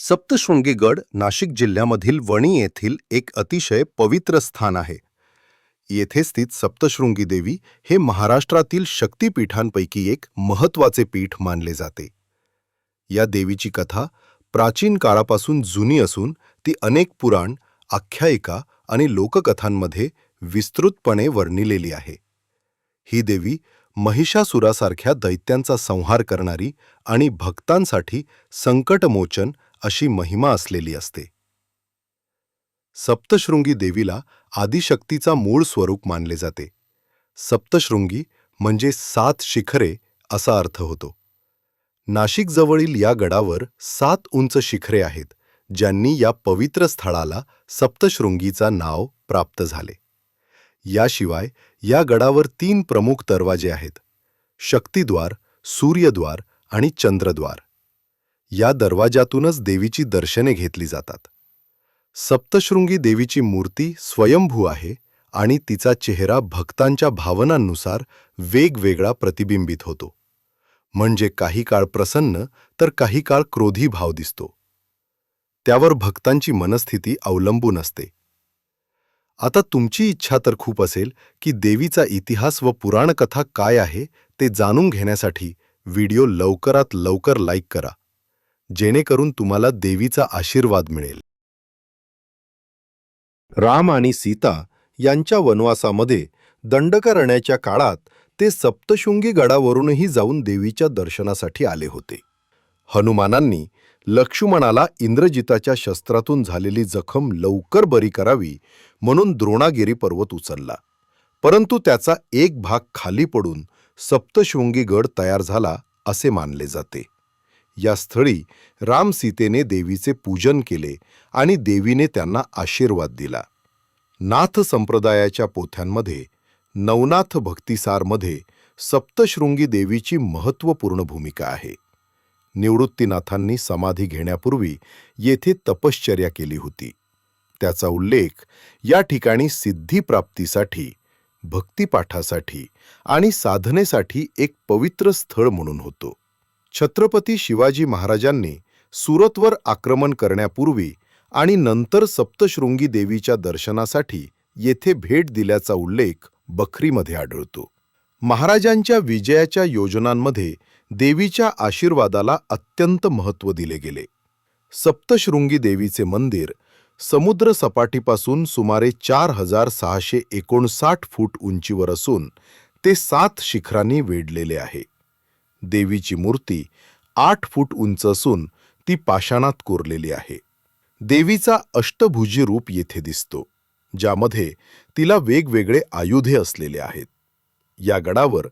सप्तशृंगीगड नाशिक जिल्ह्यामधील वणी येथील एक अतिशय पवित्र स्थान आहे. येथे स्थित सप्तशृंगी देवी हे महाराष्ट्रातील शक्तिपीठांपैकी एक महत्त्वाचे पीठ मानले जाते. या देवीची कथा प्राचीन काळापासून जुनी असून ती अनेक पुराण आख्यायिका आणि लोककथांमध्ये विस्तृतपणे वर्णिलेली आहे. ही देवी महिषासुरासारख्या दैत्यांचा संहार करणारी आणि भक्तांसाठी संकटमोचन अशी महिमा असलेली असते. सप्तशृंगी देवीला आदिशक्तीचा मूळ स्वरूप मानले जाते. सप्तशृंगी म्हणजे सात शिखरे असा अर्थ होतो. नाशिकजवळील या गडावर सात उंच शिखरे आहेत ज्यांनी या पवित्र स्थळाला सप्तशृंगीचा नाव प्राप्त झाले. याशिवाय या गडावर तीन प्रमुख दरवाजे आहेत शक्तिद्वार सूर्यद्वार आणि चंद्रद्वार. या दरवाजातूनच देवीची दर्शने घेतली जातात. सप्तशृंगी देवीची मूर्ती स्वयंभू आहे आणि तिचा चेहरा भक्तांच्या भावनांनुसार वेगवेगळा प्रतिबिंबित होतो. म्हणजे काही काळ प्रसन्न तर काही काळ क्रोधी भाव दिसतो. त्यावर भक्तांची मनस्थिती अवलंबून असते. आता तुमची इच्छा तर खूप असेल की देवीचा इतिहास व पुराणकथा काय आहे ते जाणून घेण्यासाठी व्हिडिओ लवकरात लवकर लाईक करा. जेणेकरून तुम्हाला देवीचा आशीर्वाद मिळेल. राम आणि सीता यांच्या वनवासामध्ये दंडकारण्याच्या काळात ते सप्तशृंगी गडावरूनही जाऊन देवीच्या दर्शनासाठी आले होते. हनुमानांनी लक्ष्मणाला इंद्रजिताच्या शस्त्रातून झालेली जखम लवकर बरी करावी म्हणून द्रोणागिरी पर्वत उचलला. परंतु त्याचा एक भाग खाली पडून सप्तशृंगी गड तयार झाला असे मानले जाते. या स्थळी राम सीतेने देवीचे पूजन केले आणि देवीने त्यांना आशीर्वाद दिला. नाथ संप्रदायाच्या पोथ्यांमध्ये नवनाथ भक्तिसारमध्ये सप्तशृंगी देवीची महत्त्वपूर्ण भूमिका आहे. निवृत्तीनाथांनी समाधी घेण्यापूर्वी येथे तपश्चर्या केली होती. त्याचा उल्लेख या ठिकाणी सिद्धीप्राप्तीसाठी भक्तिपाठासाठी आणि साधनेसाठी एक पवित्र स्थळ म्हणून होतो. छत्रपती शिवाजी महाराजांनी सुरतवर आक्रमण करण्यापूर्वी आणि नंतर सप्तशृंगी देवीच्या दर्शनासाठी येथे भेट दिल्याचा उल्लेख बखरीमध्ये आढळतो. महाराजांच्या विजयाच्या योजनांमध्ये देवीच्या आशीर्वादाला अत्यंत महत्त्व दिले गेले. सप्तशृंगी देवीचे मंदिर समुद्र सपाटीपासून सुमारे चार हजार सहाशे एकोणसाठ फूट उंचीवर असून ते सात शिखरांनी वेढलेले आहे. देवीची मूर्ती आठ फूट उंच असून ती पाषाणात कोरलेली आहे. देवीचा अष्टभुजी रूप येथे दिसतो ज्यामध्ये तिला वेगवेगळे आयुधे असलेले आहेत. या गडावर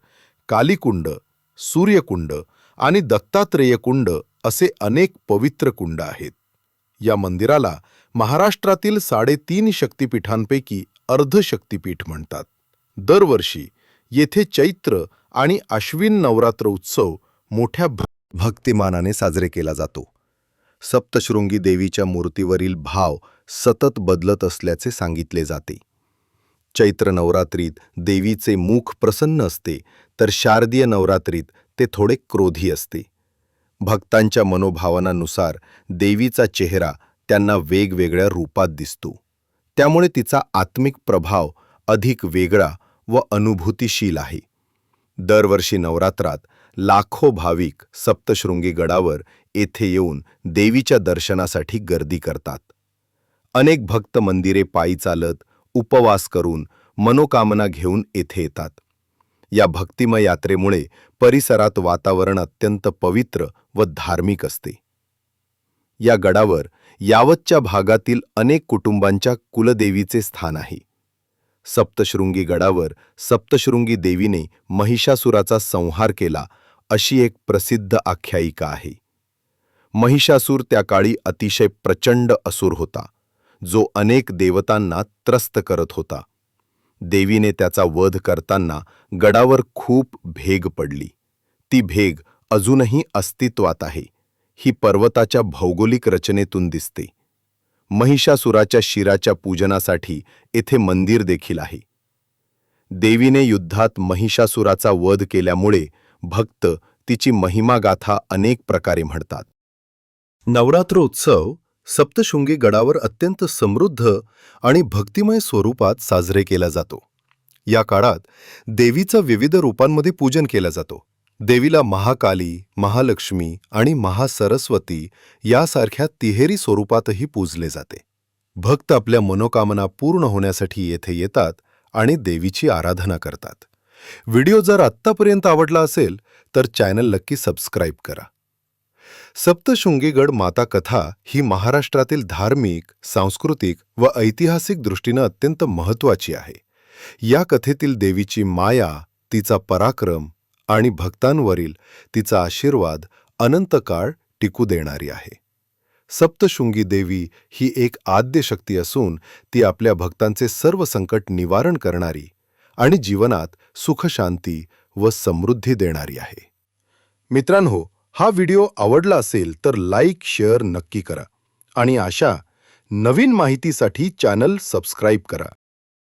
कालीकुंड सूर्यकुंड आणि दत्तात्रेय कुंड असे अनेक पवित्र कुंड आहेत. या मंदिराला महाराष्ट्रातील साडेतीन शक्तिपीठांपैकी अर्ध शक्तिपीठ म्हणतात. दरवर्षी येथे चैत्र आणि आश्विन नवरात्र उत्सव मोठ्या भक्तिमानाने साजरे केला जातो. सप्तशृंगी देवीच्या मूर्तीवरील भाव सतत बदलत असल्याचे सांगितले जाते. चैत्र नवरात्रीत देवीचे मुख प्रसन्न असते तर शारदीय नवरात्रीत ते थोडे क्रोधी असते. भक्तांच्या मनोभावनानुसार देवीचा चेहरा त्यांना वेगवेगळ्या रूपात दिसतो. त्यामुळे तिचा आत्मिक प्रभाव अधिक वेगळा व अनुभूतीशील आहे. दरवर्षी नवरात्रात लाखो भाविक सप्तशृंगी गडावर येथे येऊन देवीच्या दर्शनासाठी गर्दी करतात. अनेक भक्त मंदिरे पायी चालत उपवास करून मनोकामना घेऊन येथे येतात. या भक्तिमय यात्रेमुळे परिसरात वातावरण अत्यंत पवित्र व धार्मिक असते. या गडावर यावतच्या भागातील अनेक कुटुंबांच्या कुलदेवीचे स्थान आहे. सप्तशृंगी गडावर सप्तशृंगी देवीने महिषासुराचा संहार केला अशी एक प्रसिद्ध आख्यायिका आहे. महिषासूर त्या काळी अतिशय प्रचंड असुर होता जो अनेक देवतांना त्रस्त करत होता. देवीने त्याचा वध करताना गडावर खूप भेग पडली. ती भेग अजूनही अस्तित्वात आहे ही पर्वताच्या भौगोलिक रचनेतून दिसते. महिषासुराच्या शिराच्या पूजनासाठी येथे मंदिर देखील आहे. देवीने युद्धात महिषासुराचा वध केल्यामुळे भक्त तिची महिमागाथा अनेक प्रकारे म्हणतात. नवरात्रोत्सव सप्तशृंगी गडावर अत्यंत समृद्ध आणि भक्तिमय स्वरूपात साजरे केला जातो. या काळात देवीचं विविध रूपांमध्ये पूजन केलं जातो. देवीला महाकाली महालक्ष्मी आणि महासरस्वती यासारख्या तिहेरी स्वरूपातही पूजले जाते. भक्त आपल्या मनोकामना पूर्ण होण्यासाठी येथे येतात आणि देवीची आराधना करतात. व्हिडिओ जर आत्तापर्यंत आवडला असेल तर चॅनल नक्की सबस्क्राईब करा. सप्तशृंगीगड माता कथा ही महाराष्ट्रातील धार्मिक सांस्कृतिक व ऐतिहासिक दृष्टीनं अत्यंत महत्वाची आहे. या कथेतील देवीची माया तिचा पराक्रम आणि भक्तांवरील तिचा आशीर्वाद अनंत काळ टिकू देणारी आहे. सप्तशृंगी देवी ही एक आद्य शक्ती असून ती आपल्या भक्तांचे सर्व संकट निवारण करणारी आणि जीवनात सुखशांती व समृद्धी देणारी आहे. मित्रांनो हा व्हिडिओ आवडला असेल तर लाईक शेअर नक्की करा आणि अशा नवीन माहितीसाठी चॅनल सबस्क्राईब करा.